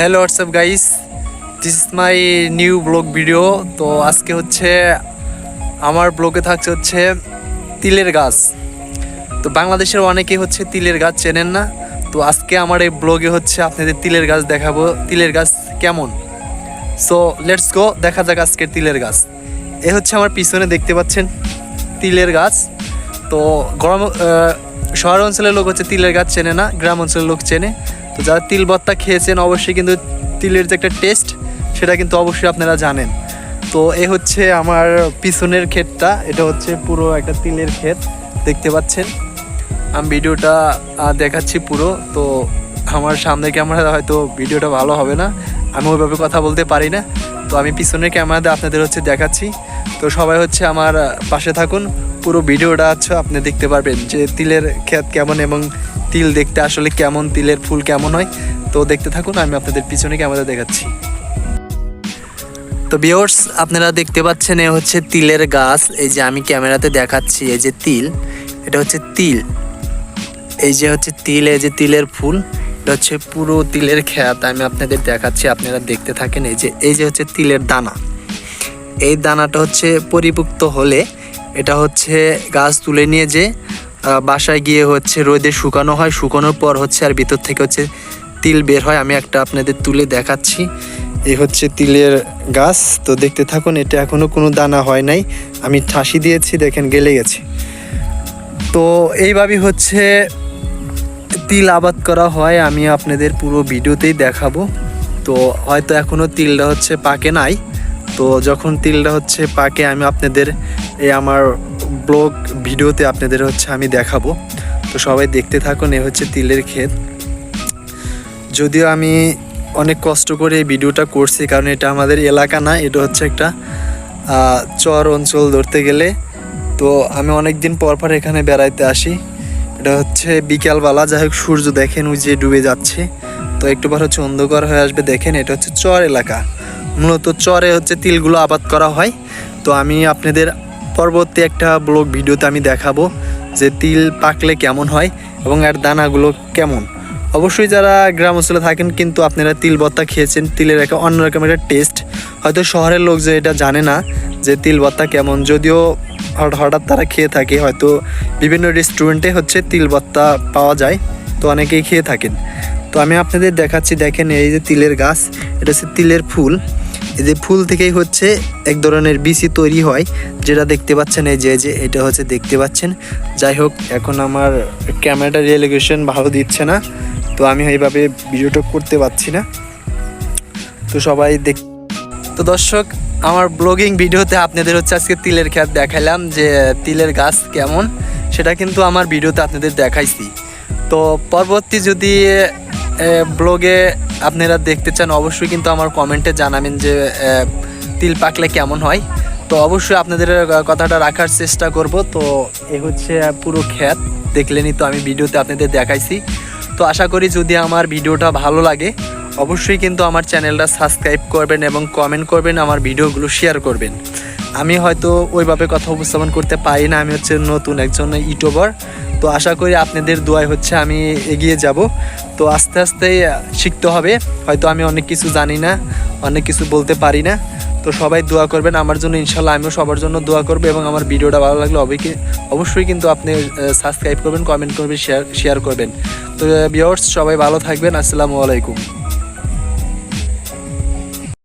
Hello WhatsApp guys this is my new blog video তো আজকে হচ্ছে আমার ব্লগে থাকছে হচ্ছে তিলের গাছ। তো বাংলাদেশের অনেকেই হচ্ছে তিলের গাছ চেনেন না। তো আজকে আমার এই ব্লগে হচ্ছে আপনাদের তিলের গাছ দেখাবো। তিলের গাছ কেমন? সো লেটস গো দেখা যাক আজকের তিলের গাছ। এ হচ্ছে আমার পিছনে দেখতে পাচ্ছেন তিলের গাছ। তো গরম শহর অঞ্চলের লোক হচ্ছে তিলের গাছ চেনে না, গ্রাম অঞ্চলের লোক চেনে। তো যারা তিল ভর্তা খেয়েছেন, অবশ্যই কিন্তু তিলের যে একটা টেস্ট সেটা কিন্তু অবশ্যই আপনারা জানেন। তো এ হচ্ছে আমার পিছনের ক্ষেতটা, এটা হচ্ছে পুরো একটা তিলের ক্ষেত, দেখতে পাচ্ছেন। আমি ভিডিওটা দেখাচ্ছি পুরো, তো আমার সামনে ক্যামেরা হয়তো ভিডিওটা ভালো হবে না। আমি ওইভাবে কথা বলতে পারি না। তো আমি পিছনের ক্যামেরাতে আপনাদের হচ্ছে দেখাচ্ছি। তো সবাই হচ্ছে আমার পাশে থাকুন। পুরো ভিডিওটা হচ্ছে আপনি দেখতে পারবেন যে তিলের ক্ষেত কেমন এবং তিল দেখতে আসলে কেমন, তিলের ফুল কেমন হয়। তো দেখতে থাকুন, আমি আপনাদের পিছনে ক্যামেরা দেখাচ্ছি। তো বিয়র্স আপনারা দেখতে পাচ্ছেন এ হচ্ছে তিলের গাছ। এই যে আমি ক্যামেরাতে দেখাচ্ছি এই যে তিল, এটা হচ্ছে তিল। এই যে হচ্ছে তিল, এই যে তিলের ফুল। এটা হচ্ছে পুরো তিলের খেত আমি আপনাদের দেখাচ্ছি, আপনারা দেখতে থাকেন, এই যে এই যে হচ্ছে তিলের দানা। এই দানাটা হচ্ছে পরিপুক্ত হলে এটা হচ্ছে গাছ তুলে নিয়ে যে বাসায় গিয়ে হচ্ছে রোদে শুকানো হয়, শুকানোর পর হচ্ছে আর ভিতর থেকে হচ্ছে তিল বের হয়। আমি একটা আপনাদের তুলে দেখাচ্ছি। এই হচ্ছে তিলের গাছ। তো দেখতে থাকুন, এটা এখনও কোনো দানা হয় নাই। আমি ঠাসি দিয়েছি, দেখেন গেলে গেছে। তো এইভাবেই হচ্ছে তিল আবাদ করা হয়, আমি আপনাদের পুরো ভিডিওতেই দেখাবো। তো হয়তো এখনও তিলটা হচ্ছে পাকে নাই। তো যখন তিলটা হচ্ছে পাকে, আমি আপনাদের এই আমার ব্লগ ভিডিওতে আপনাদের হচ্ছে আমি দেখাবো। তো সবাই দেখতে থাকুন, এ হচ্ছে তিলের ক্ষেত। যদিও আমি অনেক কষ্ট করে এই ভিডিওটা করছি, কারণ এটা আমাদের এলাকা না, এটা হচ্ছে একটা চর অঞ্চল ধরতে গেলে। তো আমি অনেক দিন পর পর এখানে বেড়াইতে আসি। এটা হচ্ছে বিকালবেলা, যাই হোক সূর্য দেখেন ওই যে ডুবে যাচ্ছে। তো একটু পর হচ্ছে অন্ধকার হয়ে আসবে, দেখেন এটা হচ্ছে চর এলাকা। মূলত চরে হচ্ছে তিলগুলো আবাদ করা হয়। তো আমি আপনাদের পরবর্তী একটা ব্লগ ভিডিওতে আমি দেখাবো যে তিল পাকলে কেমন হয় এবং এর দানাগুলো কেমন। অবশ্যই যারা গ্রাম অঞ্চলে থাকেন কিন্তু আপনারা তিল ভর্তা খেয়েছেন, তিলের একটা অন্যরকম একটা টেস্ট হয়তো শহরের লোক যে এটা জানে না যে তিল ভর্তা কেমন, যদিও হঠাৎ তারা খেয়ে থাকে। হয়তো বিভিন্ন রেস্টুরেন্টে হচ্ছে তিল ভর্তা পাওয়া যায়, তো অনেকেই খেয়ে থাকেন। তো আমি আপনাদের দেখাচ্ছি, দেখেন এই যে তিলের গাছ, এটা হচ্ছে তিলের ফুল। এই যে ফুল থেকেই হচ্ছে এক ধরনের বিচি তৈরি হয়, যেটা দেখতে পাচ্ছেন এই যে যে এটা হচ্ছে দেখতে পাচ্ছেন। যাই হোক, এখন আমার ক্যামেরাটা রিয়েলিগেশন ভালো দিচ্ছে না, তো আমি এইভাবে ভিডিওটা করতে পারছি না। তো সবাই দেখ তো দর্শক আমার ব্লগিং ভিডিওতে আপনাদের হচ্ছে আজকে তিলের খেত দেখাইলাম যে তিলের গাছ কেমন, সেটা কিন্তু আমার ভিডিওতে আপনাদের দেখাইছি। তো পরবর্তী যদি ব্লগে আপনারা দেখতে চান, অবশ্যই কিন্তু আমার কমেন্টে জানাবেন যে তিল পাকলে কেমন হয়। তো অবশ্যই আপনাদের কথাটা রাখার চেষ্টা করব। তো এ হচ্ছে পুরো ক্ষেত দেখলেনই তো আমি ভিডিওতে আপনাদের দেখাইছি। তো আশা করি যদি আমার ভিডিওটা ভালো লাগে অবশ্যই কিন্তু আমার চ্যানেলটা সাবস্ক্রাইব করবেন এবং কমেন্ট করবেন, আমার ভিডিওগুলো শেয়ার করবেন। আমি হয়তো ওইভাবে কথা উপস্থাপন করতে পারি না, আমি হচ্ছে নতুন একজন ইউটিউবার। তো আশা করি আপনাদের দোয়ায় হচ্ছে আমি এগিয়ে যাব। তো আস্তে আস্তে শিখতে হবে, হয়তো আমি অনেক কিছু জানি না, অনেক কিছু বলতে পারি না। তো সবাই দোয়া করবেন, আমার জন্য ইনশাল্লাহ আমিও সবার জন্য দোয়া করব এবং আমার ভিডিওটা ভালো লাগলে অবশ্যই কিন্তু আপনি সাবস্ক্রাইব করবেন কমেন্ট করবেন শেয়ার শেয়ার করবেন। তো ভিউয়ার্স সবাই ভালো থাকবেন, আসসালামু আলাইকুম।